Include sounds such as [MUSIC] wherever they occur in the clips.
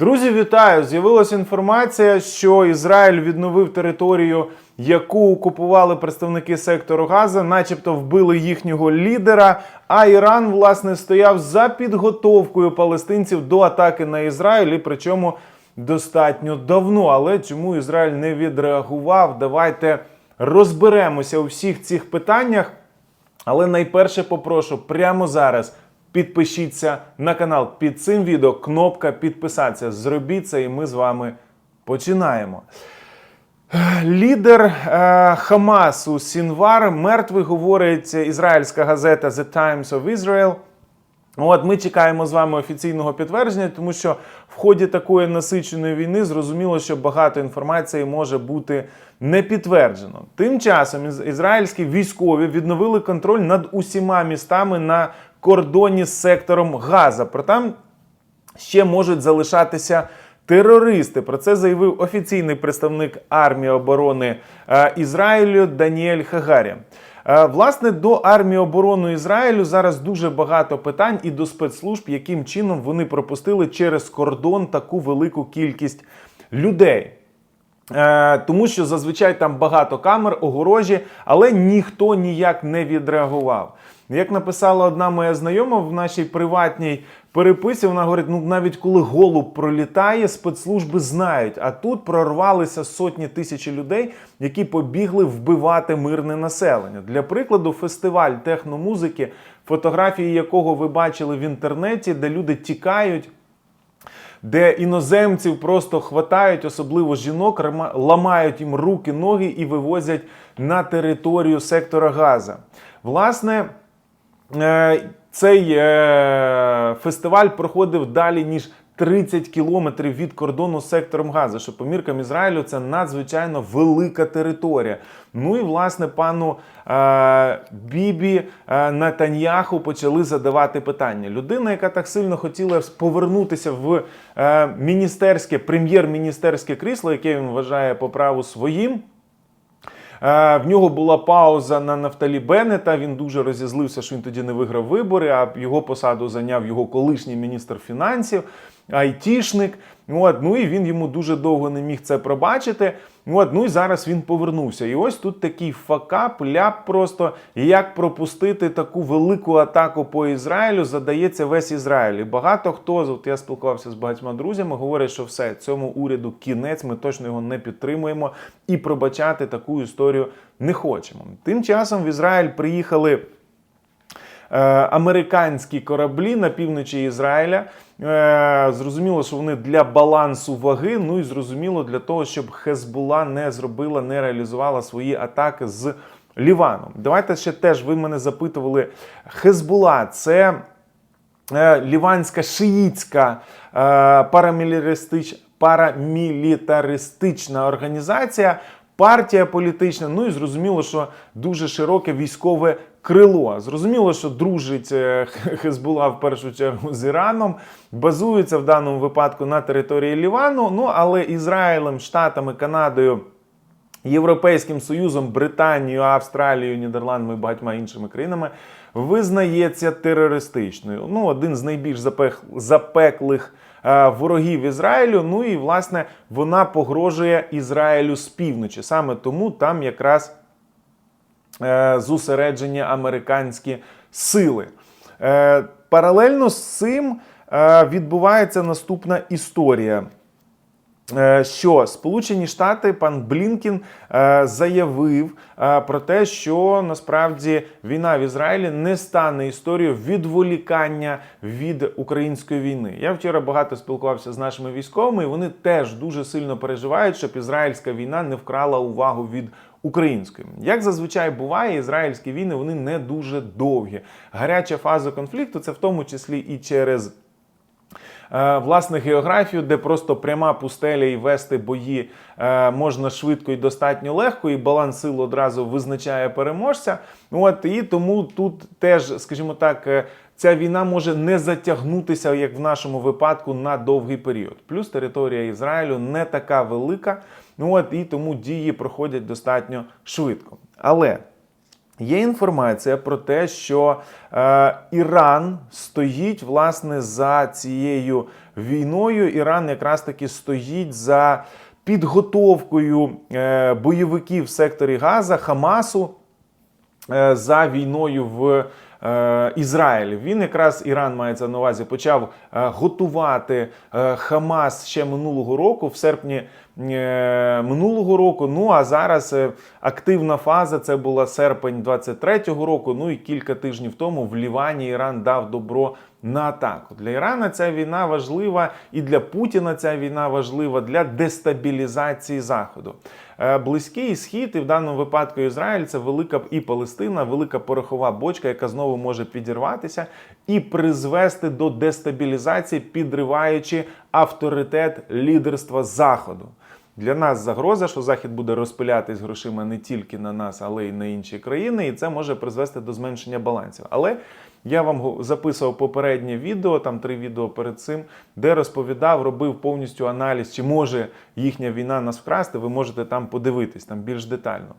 Друзі, вітаю! З'явилася інформація, що Ізраїль відновив територію, яку окупували представники сектору Газа, начебто вбили їхнього лідера. А Іран, власне, стояв за підготовкою палестинців до атаки на Ізраїль, і причому достатньо давно. Але чому Ізраїль не відреагував? Давайте розберемося у всіх цих питаннях. Але найперше попрошу прямо зараз підпишіться на канал під цим відео. Кнопка підписатися. Зробіть це, і ми з вами починаємо. Лідер е, Хамасу Сінвар мертвий говорить ізраїльська газета The Times of Israel. От ми чекаємо з вами офіційного підтвердження, тому що в ході такої насиченої війни зрозуміло, що багато інформації може бути не підтверджено. Тим часом із- ізраїльські військові відновили контроль над усіма містами на кордоні з сектором Газа. Проте ще можуть залишатися терористи. Про це заявив офіційний представник армії оборони е, Ізраїлю Даніель Хагарі. Е, Власне, до армії оборони Ізраїлю зараз дуже багато питань і до спецслужб, яким чином вони пропустили через кордон таку велику кількість людей. Е, тому що зазвичай там багато камер, огорожі, але ніхто ніяк не відреагував. Як написала одна моя знайома в нашій приватній переписі, вона говорить: ну навіть коли голуб пролітає, спецслужби знають. А тут прорвалися сотні тисяч людей, які побігли вбивати мирне населення. Для прикладу, фестиваль техномузики, фотографії якого ви бачили в інтернеті, де люди тікають де іноземців просто хватають, особливо жінок, ламають їм руки, ноги і вивозять на територію сектора Газа. Власне, цей е, фестиваль проходив далі ніж 30 кілометрів від кордону з сектором Газа, що по міркам Ізраїлю це надзвичайно велика територія. Ну і власне пану е, Бібі е, Натаньяху почали задавати питання. Людина, яка так сильно хотіла повернутися в е, міністерське прем'єр-міністерське крісло, яке він вважає по праву своїм. Е, В нього була пауза на Нафталі Беннета. Він дуже розізлився, що він тоді не виграв вибори. А його посаду зайняв його колишній міністр фінансів, айтішник. От, ну і він йому дуже довго не міг це пробачити. От, ну і зараз він повернувся. І ось тут такий факап, ляп просто. Як пропустити таку велику атаку по Ізраїлю, задається весь Ізраїль. І багато хто, от я спілкувався з багатьма друзями, говорять, що все, цьому уряду кінець, ми точно його не підтримуємо і пробачати таку історію не хочемо. Тим часом в Ізраїль приїхали. Е, американські кораблі на півночі Ізраїля. Е, Зрозуміло, що вони для балансу ваги. Ну і зрозуміло для того, щоб Хезбула не зробила, не реалізувала свої атаки з Ліваном. Давайте ще теж ви мене запитували. Хезбула це е, ліванська шиїцька е, парамілітаристична організація, партія політична. Ну і зрозуміло, що дуже широке військове крило. Зрозуміло, що дружить е, [LAUGHS] Хезбула в першу чергу з Іраном, базується в даному випадку на території Лівану. Ну але Ізраїлем, Штатами, Канадою. Європейським Союзом, Британією, Австралією, Нідерландами і багатьма іншими країнами визнається терористичною. Ну, один з найбільш запех, запеклих е, ворогів Ізраїлю. Ну і власне вона погрожує Ізраїлю з півночі. Саме тому там якраз зосереджені американські сили. Е, паралельно з цим е, відбувається наступна історія. Е, Що Сполучені Штати, пан Блінкін е, заявив е, про те, що насправді війна в Ізраїлі не стане історією відволікання від української війни. Я вчора багато спілкувався з нашими військовими, і вони теж дуже сильно переживають, щоб ізраїльська війна не вкрала увагу від української. Як зазвичай буває, ізраїльські війни вони не дуже довгі. Гаряча фаза конфлікту це в тому числі і через. Е, Власне, географію, де просто пряма пустеля і вести бої е, можна швидко і достатньо легко, і баланс сил одразу визначає переможця. От і тому тут теж, скажімо так, е, ця війна може не затягнутися, як в нашому випадку, на довгий період. Плюс територія Ізраїлю не така велика. Ну от і тому дії проходять достатньо швидко. Але Є інформація про те, що е, Іран стоїть власне за цією війною. Іран якраз таки стоїть за підготовкою е, бойовиків в секторі Газа Хамасу е, за війною в е, Ізраїлі. Він якраз Іран мається на увазі, почав е, готувати е, Хамас ще минулого року, в серпні минулого року. Ну а зараз активна фаза це була серпень 23-го року. Ну і кілька тижнів тому в Лівані Іран дав добро на атаку. Для Ірана ця війна важлива, і для Путіна ця війна важлива для дестабілізації Заходу. Е, Близький схід, і в даному випадку Ізраїль це велика і Палестина, велика порохова бочка, яка знову може підірватися і призвести до дестабілізації, підриваючи авторитет лідерства Заходу. Для нас загроза, що Захід буде розпилятись грошима не тільки на нас, але й на інші країни, і це може призвести до зменшення балансів. Але я вам записував попереднє відео, там три відео перед цим, де розповідав, робив повністю аналіз, чи може їхня війна нас вкрасти. Ви можете там подивитись, там більш детально.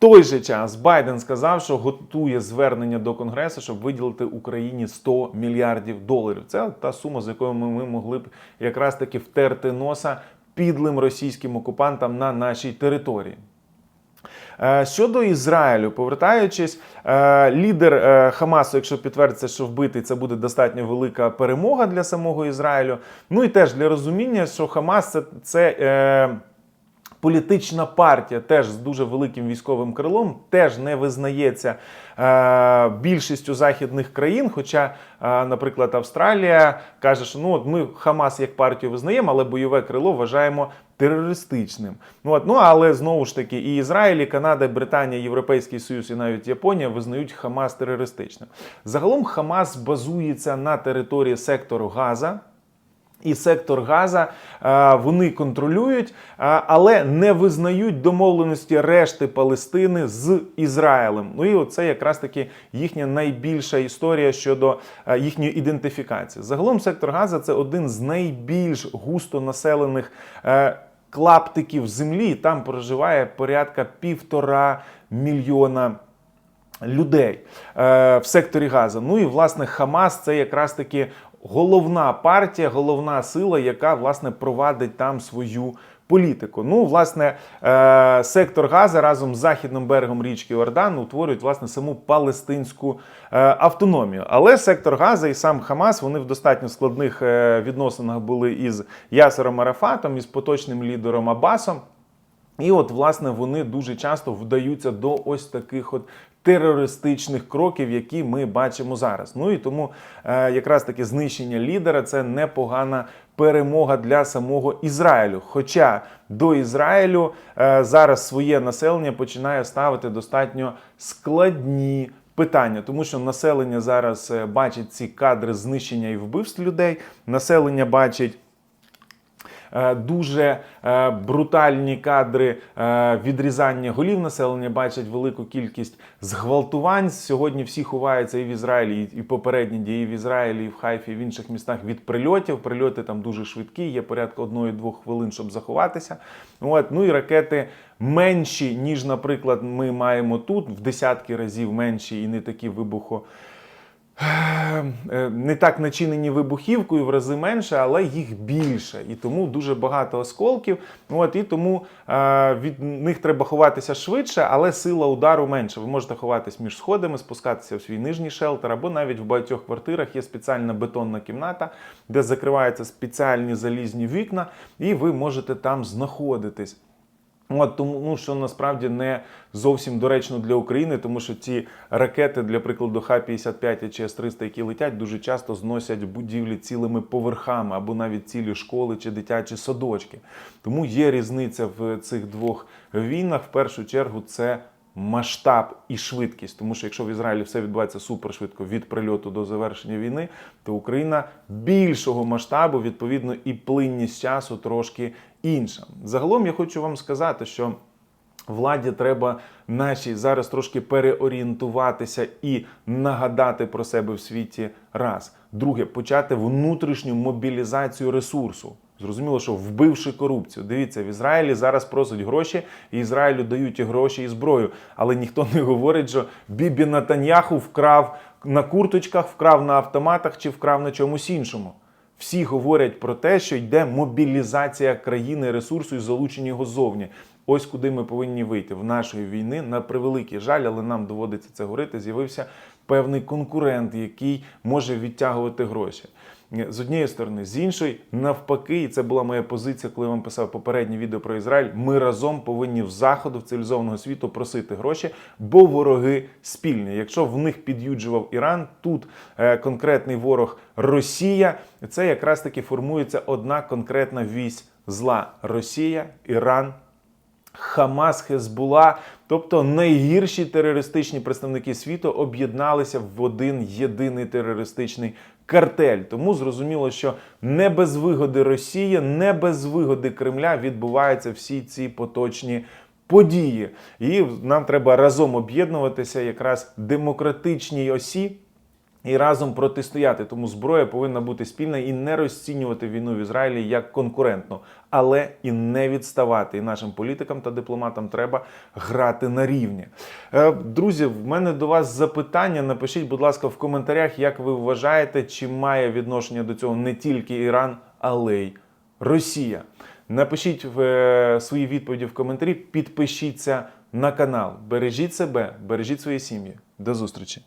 Той же час Байден сказав, що готує звернення до Конгресу, щоб виділити Україні 100 мільярдів доларів. Це та сума, з якою ми, могли б якраз таки втерти носа підлим російським окупантам на нашій території. Е, Щодо Ізраїлю, повертаючись, е, лідер е, Хамасу, якщо підтвердиться, що вбитий, це буде достатньо велика перемога для самого Ізраїлю. Ну і теж для розуміння, що Хамас це. це Політична партія теж з дуже великим військовим крилом теж не визнається е, більшістю західних країн. Хоча, е, наприклад, Австралія каже, що ну от ми Хамас як партію визнаємо, але бойове крило вважаємо терористичним. Ну от ну але знову ж таки, і Ізраїль, і Канада, і Британія, Європейський Союз і навіть Японія визнають Хамас терористичним. Загалом Хамас базується на території сектору Газа. І сектор Газа е, вони контролюють, е, але не визнають домовленості решти Палестини з Ізраїлем. Ну і оце якраз таки їхня найбільша історія щодо е, їхньої ідентифікації. Загалом сектор Газа це один з найбільш густо населених клаптиків землі. Там проживає порядка півтора мільйона людей в секторі Газа. Ну і власне Хамас це якраз таки головна партія, головна сила, яка власне провадить там свою. Політику. Ну, власне, е, сектор Газа разом з західним берегом річки Ордан утворюють власне саму палестинську е, автономію. Але сектор Газа і сам Хамас вони в достатньо складних е, відносинах були із Ясером Арафатом, із поточним лідером Абасом. І от, власне, вони дуже часто вдаються до ось таких от терористичних кроків, які ми бачимо зараз. Ну і тому е, якраз таки знищення лідера це непогана перемога для самого Ізраїлю. Хоча до Ізраїлю е, зараз своє населення починає ставити достатньо складні. Питання, тому що населення зараз е, бачить ці кадри знищення і вбивств людей. Населення бачить дуже е, брутальні кадри е, відрізання голів населення, бачать велику кількість зґвалтувань. Сьогодні всі ховаються і в Ізраїлі, і- попередні дії в Ізраїлі, і в Хайфі, і в інших містах від прильотів. Прильоти там дуже швидкі, є порядка одної-двох хвилин, щоб заховатися. От, ну і ракети менші, ніж, наприклад, ми маємо тут, в десятки разів менші і не такі вибухо. Е, не так начинені вибухівкою в рази менше, але їх більше. І тому дуже багато осколків. От, і тому е, від них треба ховатися швидше, але сила удару менше. Ви можете ховатись між сходами, спускатися в свій нижній шелтер, або навіть в багатьох квартирах є спеціальна бетонна кімната, де закриваються спеціальні залізні вікна, і ви можете там знаходитись. От тому, ну що насправді не зовсім доречно для України, тому що ці ракети, для прикладу, Х-55 чи С-300, які летять, дуже часто зносять будівлі цілими поверхами або навіть цілі школи чи дитячі садочки. Тому є різниця в цих двох війнах. В першу чергу це масштаб і швидкість. Тому що якщо в Ізраїлі все відбувається супершвидко від прильоту до завершення війни, то Україна більшого масштабу, відповідно, і плинність часу трошки інша. Загалом я хочу вам сказати, що. Владі треба нашій зараз трошки переорієнтуватися і нагадати про себе в світі. Раз. Друге, почати внутрішню мобілізацію ресурсу. Зрозуміло, що вбивши корупцію. Дивіться, в Ізраїлі зараз просять гроші, і Ізраїлю дають і гроші і зброю. Але ніхто не говорить, що Бібі Натаньяху вкрав на курточках, вкрав на автоматах чи вкрав на чомусь іншому. Всі говорять про те, що йде мобілізація країни, ресурсу і залучення його зовні. Ось куди ми повинні вийти в нашої війни. На превеликий жаль, але нам доводиться це говорити. З'явився певний конкурент, який може відтягувати гроші. З однієї сторони, з іншої, навпаки, і це була моя позиція, коли я вам писав попереднє відео про Ізраїль. Ми разом повинні в заходу, в цивілізованого світу просити гроші, бо вороги спільні. Якщо в них під'юджував Іран, тут е, конкретний ворог Росія. Це якраз таки формується одна конкретна вісь зла: Росія, Іран. Хамас, Хезбула, тобто найгірші терористичні представники світу об'єдналися в один єдиний терористичний картель. Тому зрозуміло, що не без вигоди Росії, не без вигоди Кремля відбуваються всі ці поточні події. І нам треба разом об'єднуватися якраз демократичній осі. І разом протистояти, тому зброя повинна бути спільна і не розцінювати війну в Ізраїлі як конкурентну, але і не відставати. І нашим політикам та дипломатам треба грати на рівні. Е, Друзі, в мене до вас запитання. Напишіть, будь ласка, в коментарях, як ви вважаєте, чи має відношення до цього не тільки Іран, але й Росія. Напишіть в е, свої відповіді в коментарі, підпишіться на канал. Бережіть себе, бережіть свої сім'ї. До зустрічі!